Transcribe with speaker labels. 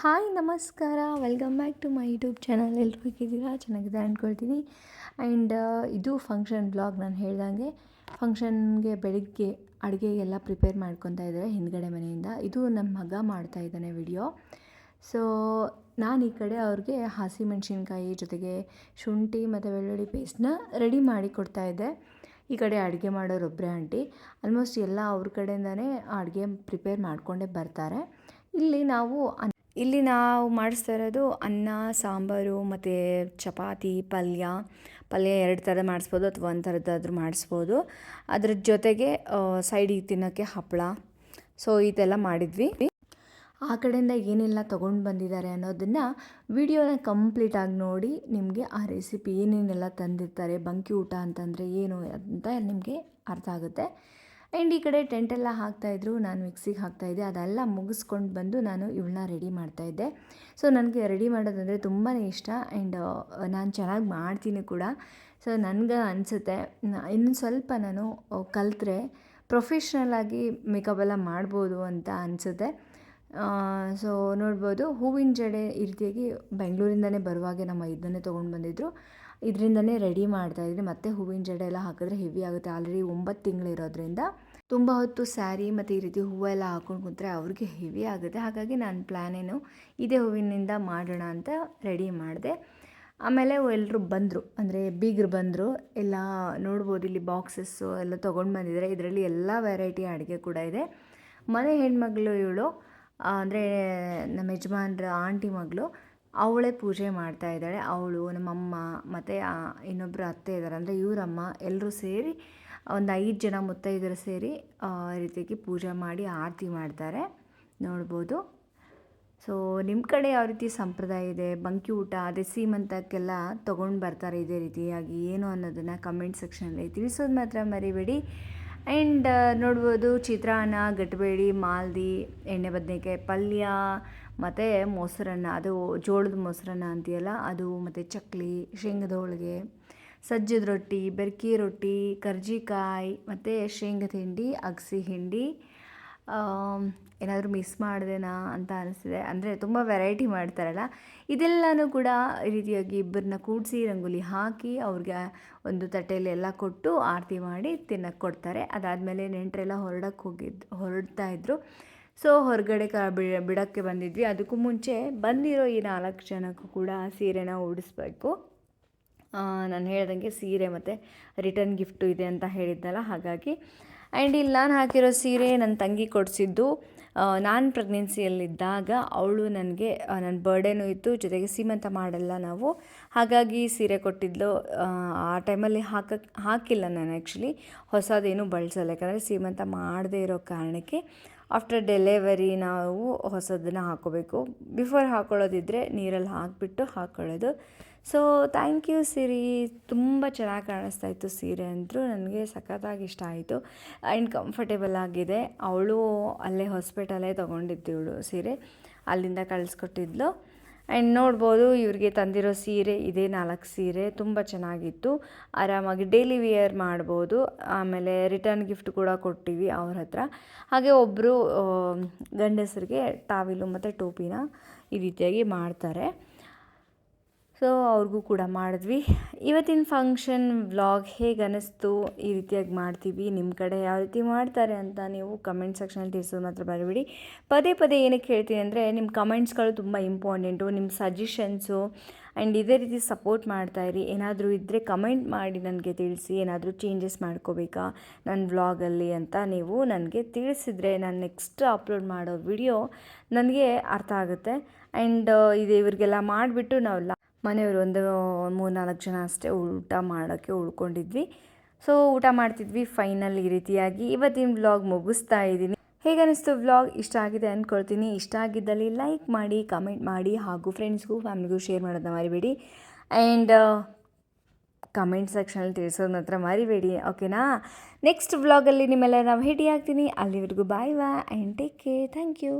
Speaker 1: Hi, ನಮಸ್ಕಾರ. Welcome back to my YouTube channel ಎಲ್ಲರೂ ಹೇಗಿದ್ದೀರಾ? ಚೆನ್ನಾಗಿದೆ ಅಂದ್ಕೊಳ್ತೀನಿ. ಆ್ಯಂಡ್ ಇದು ಫಂಕ್ಷನ್ ಬ್ಲಾಗ್ ನಾನು ಹೇಳ್ದಂಗೆ. ಫಂಕ್ಷನ್ಗೆ ಬೆಳಿಗ್ಗೆ ಅಡುಗೆ ಎಲ್ಲ ಪ್ರಿಪೇರ್ ಮಾಡ್ಕೊತಾ ಇದ್ದಾರೆ ಹಿಂದ್ಗಡೆ ಮನೆಯಿಂದ. ಇದು ನಮ್ಮ ಮಗ ಮಾಡ್ತಾ ಇದ್ದಾನೆ ವಿಡಿಯೋ ಸೊ ನಾನು ಈ ಕಡೆ ಅವ್ರಿಗೆ ಹಸಿಮೆಣ್ಸಿನ್ಕಾಯಿ ಜೊತೆಗೆ ಶುಂಠಿ ಮತ್ತು ಬೆಳ್ಳುಳ್ಳಿ ಪೇಸ್ಟ್ನ ರೆಡಿ ಮಾಡಿ ಕೊಡ್ತಾ ಇದ್ದೆ. ಈ ಕಡೆ ಅಡುಗೆ ಮಾಡೋರು ಒಬ್ಬರೇ ಆಂಟಿ. ಆಲ್ಮೋಸ್ಟ್ ಎಲ್ಲ ಅವ್ರ ಕಡೆಯಿಂದನೇ ಅಡುಗೆ ಪ್ರಿಪೇರ್ ಮಾಡಿಕೊಂಡೇ ಬರ್ತಾರೆ. ಇಲ್ಲಿ ನಾವು ಇಲ್ಲಿ ನಾವು ಮಾಡಿಸ್ತಾ ಇರೋದು ಅನ್ನ, ಸಾಂಬಾರು ಮತ್ತು ಚಪಾತಿ, ಪಲ್ಯ. ಪಲ್ಯ ಎರಡು ಥರ ಮಾಡಿಸ್ಬೋದು ಅಥವಾ ಒಂದು ಥರದ್ದಾದ್ರೂ ಮಾಡಿಸ್ಬೋದು. ಅದ್ರ ಜೊತೆಗೆ ಸೈಡಿಗೆ ತಿನ್ನೋಕ್ಕೆ ಹಪ್ಪಳ ಸೊ ಇದೆಲ್ಲ ಮಾಡಿದ್ವಿ. ಆ ಕಡೆಯಿಂದ ಏನೆಲ್ಲ ತೊಗೊಂಡು ಬಂದಿದ್ದಾರೆ ಅನ್ನೋದನ್ನು ವಿಡಿಯೋನ ಕಂಪ್ಲೀಟಾಗಿ ನೋಡಿ ನಿಮಗೆ ಆ ರೆಸಿಪಿ ಏನೇನೆಲ್ಲ ತಂದಿರ್ತಾರೆ, ಬಂಕಿ ಊಟ ಅಂತಂದರೆ ಏನು ಅಂತ ನಿಮಗೆ ಅರ್ಥ ಆಗುತ್ತೆ. ಆ್ಯಂಡ್ ಈ ಕಡೆ ಟೆಂಟೆಲ್ಲ ಹಾಕ್ತಾಯಿದ್ರು ನಾನು ಮಿಕ್ಸಿಗೆ ಹಾಕ್ತಾಯಿದ್ದೆ ಅದೆಲ್ಲ ಮುಗಿಸ್ಕೊಂಡು ಬಂದು ನಾನು ಇವಳನ್ನ ರೆಡಿ ಮಾಡ್ತಾಯಿದ್ದೆ ಸೊ, ನನಗೆ ರೆಡಿ ಮಾಡೋದಂದರೆ ತುಂಬಾ ಇಷ್ಟ. ಆ್ಯಂಡ್ ನಾನು ಚೆನ್ನಾಗಿ ಮಾಡ್ತೀನಿ ಕೂಡ. ಸೊ, ನನಗೆ ಅನಿಸುತ್ತೆ. ಇನ್ನು ಸ್ವಲ್ಪ ನಾನು ಕಲಿತ್ರೆ ಪ್ರೊಫೆಷ್ನಲಾಗಿ ಮೇಕಪ್ ಎಲ್ಲ ಮಾಡ್ಬೋದು ಅಂತ ಅನಿಸುತ್ತೆ. ಸೊ, ನೋಡ್ಬೋದು. ಹೂವಿನ ಜಡೆ ಈ ರೀತಿಯಾಗಿ ಬೆಂಗಳೂರಿಂದನೇ ಬರುವಾಗೆ ನಮ್ಮ ಇದನ್ನೇ ತೊಗೊಂಡು ಬಂದಿದ್ದರು ಇದರಿಂದನೇ ರೆಡಿ ಮಾಡ್ತಾಯಿದ್ದೀನಿ ಮತ್ತೆ ಹೂವಿನ ಜಡೆ ಎಲ್ಲ ಹಾಕಿದ್ರೆ ಹೆವಿ ಆಗುತ್ತೆ. ಆಲ್ರೆಡಿ ಒಂಬತ್ತು ತಿಂಗಳಿರೋದ್ರಿಂದ ತುಂಬ ಹೊತ್ತು ಸ್ಯಾರಿ ಮತ್ತು ಈ ರೀತಿ ಹೂವೆಲ್ಲ ಹಾಕೊಂಡು ಕೂತ್ರೆ ಅವ್ರಿಗೆ ಹೆವಿ ಆಗುತ್ತೆ. ಹಾಗಾಗಿ ನನ್ನ ಪ್ಲ್ಯಾನೇನು ಇದೇ ಹೂವಿನಿಂದ ಮಾಡೋಣ ಅಂತ ರೆಡಿ ಮಾಡಿದೆ. ಆಮೇಲೆ ಎಲ್ಲರೂ ಬಂದರು, ಅಂದರೆ ಬೀಗರು ಬಂದರು, ಎಲ್ಲ ನೋಡ್ಬೋದು ಇಲ್ಲಿ ಬಾಕ್ಸಸ್ಸು ಎಲ್ಲ ತೊಗೊಂಡು ಬಂದಿದ್ದಾರೆ. ಇದರಲ್ಲಿ ಎಲ್ಲ ವೆರೈಟಿ ಅಡುಗೆ ಕೂಡ ಇದೆ. ಮನೆ ಹೆಣ್ಮಗಳು ಇವಳು ಅಂದರೆ ನಮ್ಮ ಯಜಮಾನ್ರ ಆಂಟಿ ಮಗಳು ಅವಳೇ ಪೂಜೆ ಮಾಡ್ತಾ ಇದ್ದಾಳೆ. ಅವಳು, ನಮ್ಮಮ್ಮ ಮತ್ತು ಇನ್ನೊಬ್ಬರು ಅತ್ತೆ ಇದ್ದಾರೆ. ಅಂದರೆ ಇವರಮ್ಮ ಎಲ್ಲರೂ ಸೇರಿ ಒಂದು ಐದು ಜನ ಮುತ್ತೈದರು ಸೇರಿ ರೀತಿಯಾಗಿ ಪೂಜೆ ಮಾಡಿ ಆರತಿ ಮಾಡ್ತಾರೆ. ನೋಡ್ಬೋದು. ಸೊ ನಿಮ್ಮ ಕಡೆ ಯಾವ ರೀತಿ ಸಂಪ್ರದಾಯ ಇದೆ? ಬಂಕಿ ಊಟ, ಅದೇ ಸೀಮಂತಕ್ಕೆಲ್ಲ ತೊಗೊಂಡು ಬರ್ತಾರೆ ಇದೇ ರೀತಿಯಾಗಿ. ಏನು ಅನ್ನೋದನ್ನು ಕಮೆಂಟ್ ಸೆಕ್ಷನಲ್ಲಿ ತಿಳಿಸೋದು ಮಾತ್ರ ಮರಿಬೇಡಿ. ಆ್ಯಂಡ್ ನೋಡ್ಬೋದು ಚಿತ್ರಾನ್ನ, ಗಟ್ಬೇಡಿ, ಮಾಲ್ದಿ, ಎಣ್ಣೆ ಬದನೆಕಾಯಿ ಪಲ್ಯ, ಮತ್ತು ಮೊಸರನ್ನ, ಅದು ಜೋಳದ ಮೊಸರನ್ನ ಅಂತೀಯಲ್ಲ, ಅದು ಮತ್ತು ಚಕ್ಲಿ, ಶೇಂಗದ ಹೋಳಿಗೆ, ಸಜ್ಜದ ರೊಟ್ಟಿ, ಬೆರ್ಕಿ ರೊಟ್ಟಿ, ಕರ್ಜಿಕಾಯಿ, ಮತ್ತು ಶೇಂಗದ ಹಿಂಡಿ, ಅಗಸಿ ಹಿಂಡಿ ಏನಾದರೂ ಮಿಸ್ ಮಾಡಿದೆನಾ ಅಂತ ಅನಿಸ್ತಿದೆ ಅಂದರೆ ತುಂಬ ವೆರೈಟಿ ಮಾಡ್ತಾರಲ್ಲ. ಇದೆಲ್ಲನೂ ಕೂಡ ಈ ರೀತಿಯಾಗಿ ಇಬ್ಬರನ್ನ ಕೂಡಿಸಿ ರಂಗೋಲಿ ಹಾಕಿ ಅವ್ರಿಗೆ ಒಂದು ತಟ್ಟೆಯಲ್ಲಿ ಎಲ್ಲ ಕೊಟ್ಟು ಆರತಿ ಮಾಡಿ ತಿನ್ನಕ್ಕೆ ಕೊಡ್ತಾರೆ. ಅದಾದಮೇಲೆ ನೆಂಟರೆಲ್ಲ ಹೊರಡಕ್ಕೆ ಹೋಗಿದ್ದು ಹೊರಡ್ತಾ ಇದ್ದರು ಸೊ ಹೊರಗಡೆ ಕ ಬಿಡೋಕ್ಕೆ ಬಂದಿದ್ವಿ. ಅದಕ್ಕೂ ಮುಂಚೆ ಬಂದಿರೋ ಈ ನಾಲ್ಕು ಜನಕ್ಕೂ ಕೂಡ ಸೀರೆನ ಉಡಿಸ್ಬೇಕು. ನಾನು ಹೇಳ್ದಂಗೆ ಸೀರೆ ಮತ್ತು ರಿಟರ್ನ್ ಗಿಫ್ಟು ಇದೆ ಅಂತ ಹೇಳಿದ್ದಲ್ಲ ಹಾಗಾಗಿ ಆ್ಯಂಡ್ ಇಲ್ಲಿ ನಾನು ಹಾಕಿರೋ ಸೀರೆ ನನ್ನ ತಂಗಿ ಕೊಡಿಸಿದ್ದು ನಾನು ಪ್ರೆಗ್ನೆನ್ಸಿಯಲ್ಲಿದ್ದಾಗ ಅವಳು ನನಗೆ ನನ್ನ ಬರ್ಡೇನೂ ಇತ್ತು, ಜೊತೆಗೆ ಸೀಮಂತ ಮಾಡಲ್ಲ ನಾವು. ಹಾಗಾಗಿ ಸೀರೆ ಕೊಟ್ಟಿದ್ಲು, ಆ ಟೈಮಲ್ಲಿ ಹಾಕಕ್ಕೆ ಹಾಕಿಲ್ಲ ನಾನು ಆ್ಯಕ್ಚುಲಿ ಹೊಸದೇನು ಬಳಸಲ್ಲ, ಯಾಕಂದರೆ ಸೀಮಂತ ಮಾಡದೇ ಇರೋ ಕಾರಣಕ್ಕೆ. ಆಫ್ಟರ್ ಡೆಲಿವರಿ ನಾವು ಹೊಸದನ್ನು ಹಾಕೋಬೇಕು. ಬಿಫೋರ್ ಹಾಕೊಳ್ಳೋದಿದ್ದರೆ ನೀರಲ್ಲಿ ಹಾಕಿಬಿಟ್ಟು ಹಾಕ್ಕೊಳ್ಳೋದು ಸೊ ಥ್ಯಾಂಕ್ ಯು ಸಿರಿ ತುಂಬ ಚೆನ್ನಾಗಿ ಕಾಣಿಸ್ತಾ ಇತ್ತು ಸೀರೆ ಅಂತೂ ನನಗೆ ಸಖತ್ತಾಗಿ ಇಷ್ಟ ಆಯಿತು. ಆ್ಯಂಡ್ ಕಂಫರ್ಟೇಬಲ್ ಆಗಿದೆ. ಅವಳು ಅಲ್ಲೇ ಹಾಸ್ಪಿಟಲೇ ತೊಗೊಂಡಿದ್ದು ಸೀರೆ. ಅಲ್ಲಿಂದ ಕಳಿಸ್ಕೊಟ್ಟಿದ್ಲು. ಆ್ಯಂಡ್ ನೋಡ್ಬೋದು ಇವ್ರಿಗೆ ತಂದಿರೋ ಸೀರೆ, ಇದೇ ನಾಲ್ಕು ಸೀರೆ, ತುಂಬ ಚೆನ್ನಾಗಿತ್ತು. ಆರಾಮಾಗಿ ಡೈಲಿ ವಿಯರ್ ಮಾಡ್ಬೋದು. ಆಮೇಲೆ ರಿಟರ್ನ್ ಗಿಫ್ಟ್ ಕೂಡ ಕೊಟ್ಟಿವಿ ಅವ್ರ ಹತ್ರ. ಹಾಗೆ ಒಬ್ಬರು ಗಂಡಸರಿಗೆ ಟಾವಿಲು ಮತ್ತು ಟೋಪಿನ ಈ ರೀತಿಯಾಗಿ ಮಾಡ್ತಾರೆ. ಸೊ ಅವ್ರಿಗೂ ಕೂಡ ಮಾಡಿದ್ವಿ. ಇವತ್ತಿನ ಫಂಕ್ಷನ್ ವ್ಲಾಗ್ ಹೇಗೆ ಅನ್ನಿಸ್ತು ಈ ರೀತಿಯಾಗಿ ಮಾಡ್ತೀವಿ ನಿಮ್ಮ ಕಡೆ ಯಾವ ರೀತಿ ಮಾಡ್ತಾರೆ ಅಂತ ನೀವು ಕಮೆಂಟ್ ಸೆಕ್ಷನಲ್ಲಿ ತಿಳಿಸೋದು ಮಾತ್ರ ಬರಬೇಡಿ ಪದೇ ಪದೇ ಏನಕ್ಕೆ ಹೇಳ್ತೀನಿ ಅಂದರೆ ನಿಮ್ಮ ಕಮೆಂಟ್ಸ್ಗಳು ತುಂಬ ಇಂಪಾರ್ಟೆಂಟು ನಿಮ್ಮ ಸಜೆಷನ್ಸು ಆ್ಯಂಡ್ ಇದೇ ರೀತಿ ಸಪೋರ್ಟ್ ಮಾಡ್ತಾಯಿರಿ ಏನಾದರೂ ಇದ್ದರೆ ಕಮೆಂಟ್ ಮಾಡಿ ನನಗೆ ತಿಳಿಸಿ, ಏನಾದರೂ ಚೇಂಜಸ್ ಮಾಡ್ಕೋಬೇಕಾ ನನ್ನ ವ್ಲಾಗಲ್ಲಿ ಅಂತ ನೀವು ನನಗೆ ತಿಳಿಸಿದರೆ ನಾನು ನೆಕ್ಸ್ಟ್ ಅಪ್ಲೋಡ್ ಮಾಡೋ ವಿಡಿಯೋ ನನಗೆ ಅರ್ಥ ಆಗುತ್ತೆ. ಆ್ಯಂಡ್ ಇದು ಇವರಿಗೆಲ್ಲ ಮಾಡಿಬಿಟ್ಟು ನಾವು ಮನೆಯವರು ಒಂದು ಮೂರು ನಾಲ್ಕು ಜನ ಅಷ್ಟೇ ಊಟ ಮಾಡೋಕ್ಕೆ ಉಳ್ಕೊಂಡಿದ್ವಿ. ಸೊ ಊಟ ಮಾಡ್ತಿದ್ವಿ ಫೈನಲ್ ಈ ರೀತಿಯಾಗಿ. ಇವತ್ತಿನ ವ್ಲಾಗ್ ಮುಗಿಸ್ತಾ ಇದ್ದೀನಿ. ಹೇಗೆ ಅನ್ನಿಸ್ತು ವ್ಲಾಗ್ ಇಷ್ಟ ಆಗಿದೆ ಅಂದ್ಕೊಳ್ತೀನಿ ಇಷ್ಟ ಆಗಿದ್ದಲ್ಲಿ ಲೈಕ್ ಮಾಡಿ ಕಮೆಂಟ್ ಮಾಡಿ ಹಾಗೂ ಫ್ರೆಂಡ್ಸ್ಗೂ ಫ್ಯಾಮಿಲಿಗೂ ಶೇರ್ ಮಾಡೋದನ್ನ ಮರಿಬೇಡಿ. ಆ್ಯಂಡ್ ಕಮೆಂಟ್ ಸೆಕ್ಷನಲ್ಲಿ ತಿಳಿಸೋದು ಮಾತ್ರ ಮರಿಬೇಡಿ ಓಕೆನಾ ನೆಕ್ಸ್ಟ್ ವ್ಲಾಗಲ್ಲಿ ನಿಮ್ಮೆಲ್ಲ ನಾವು ಭೇಟಿ ಆಗ್ತೀನಿ ಅಲ್ಲಿವರೆಗೂ bye bye and take care thank you